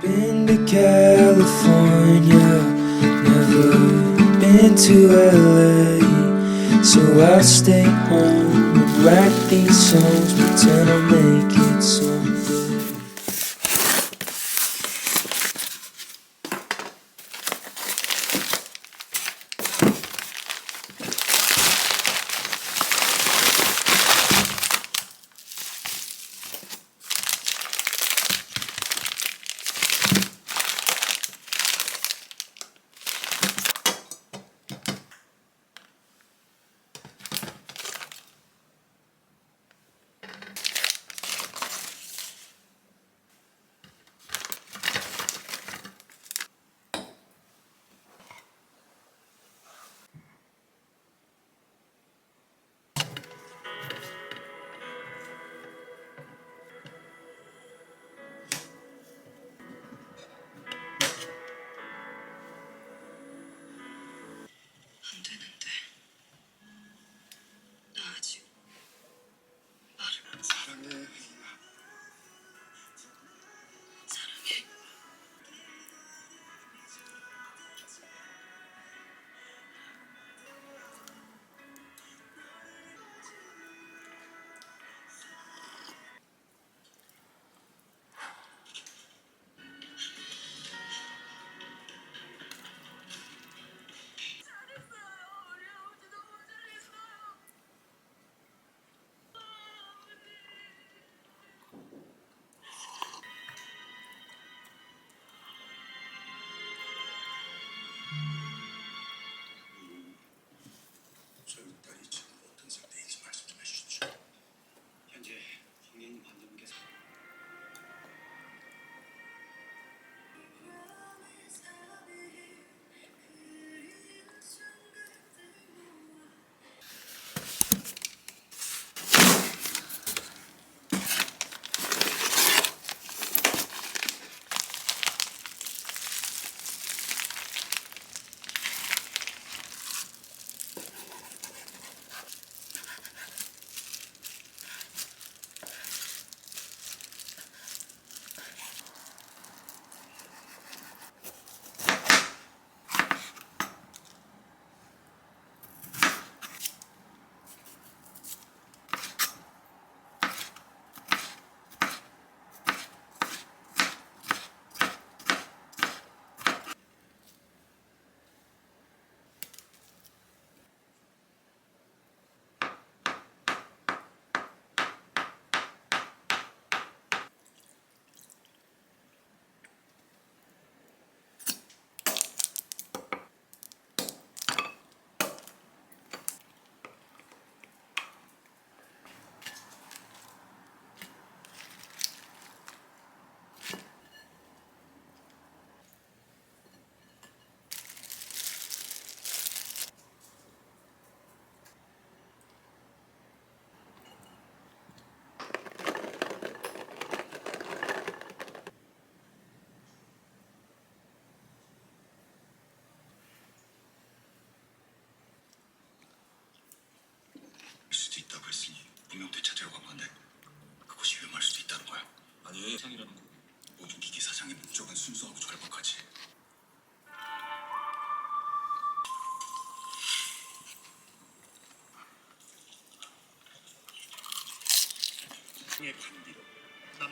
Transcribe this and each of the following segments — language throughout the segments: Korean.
Been to California, never been to LA. So I'll stay home and write these songs, pretend I'll 안 되는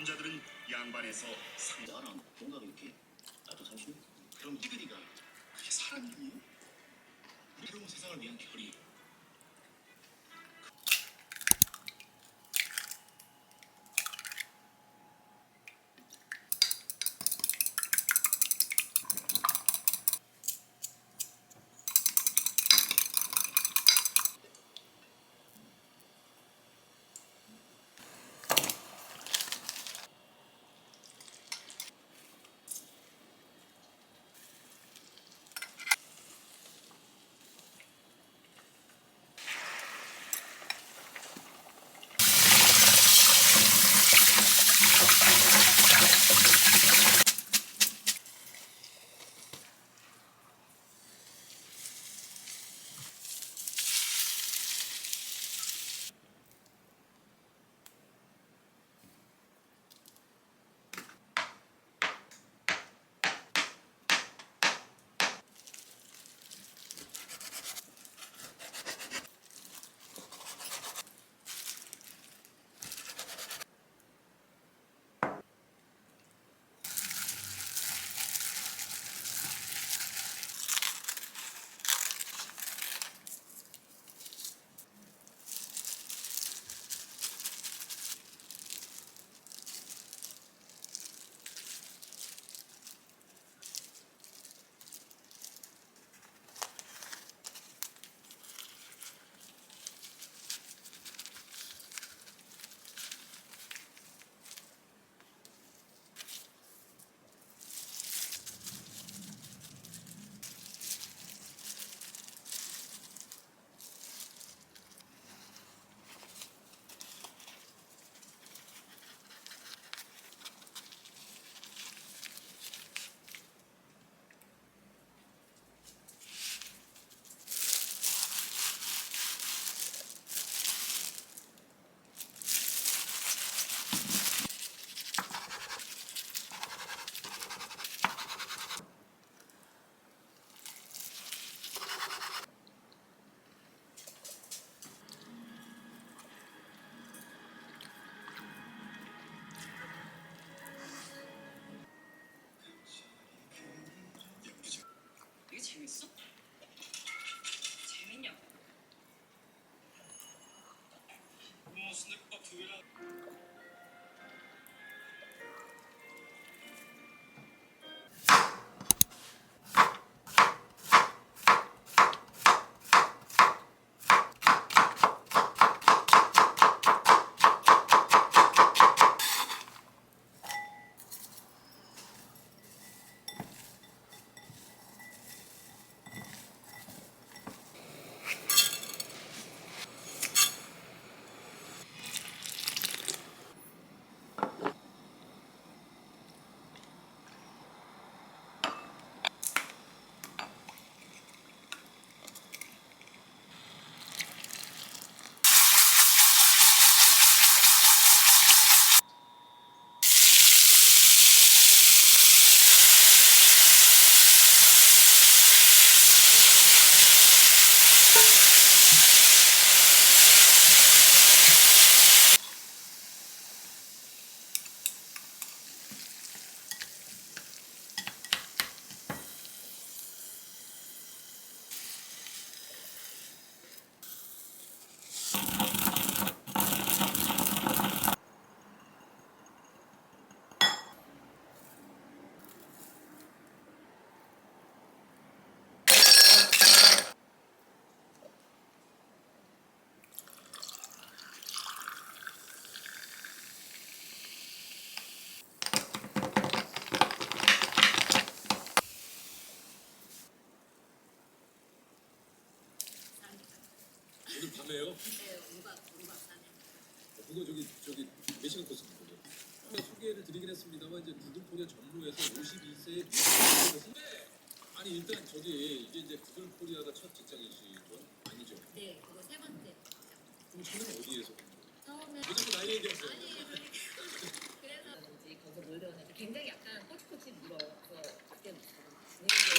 남자들은 양반에서 상 나랑 뭔가 이렇게 나도 잠시 그럼 니들이가 그게 사람이니? 우리 새로운 세상을 위한 결 aslında akıyor. 왜요? 네, 오바, 오바 사냥. 그거 저기 저기 매시간 코스입니다. 어. 소개를 드리긴 했습니다만 이제 구글코리아 전로에서 52세의 미국인데 아니 일단 저기 이게 이제 구글코리아가 첫 직장이시죠? 아니죠? 네, 그거 세 번째. 그럼 처음에 어디에서? 처음에 왜 자꾸 나이 얘기하세요? 아니 그래서 거기서 놀다 오니까 굉장히 약간 꼬치꼬치 물어서 그때 뭐 분위기가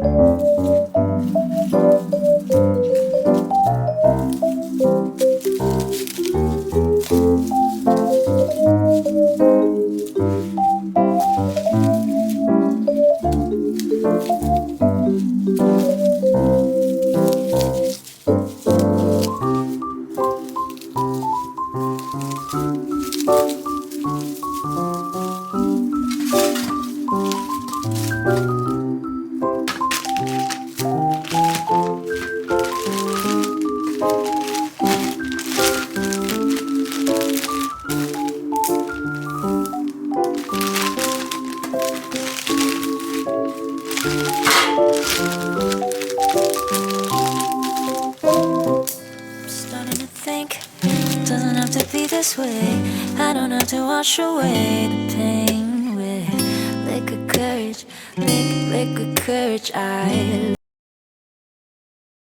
Música away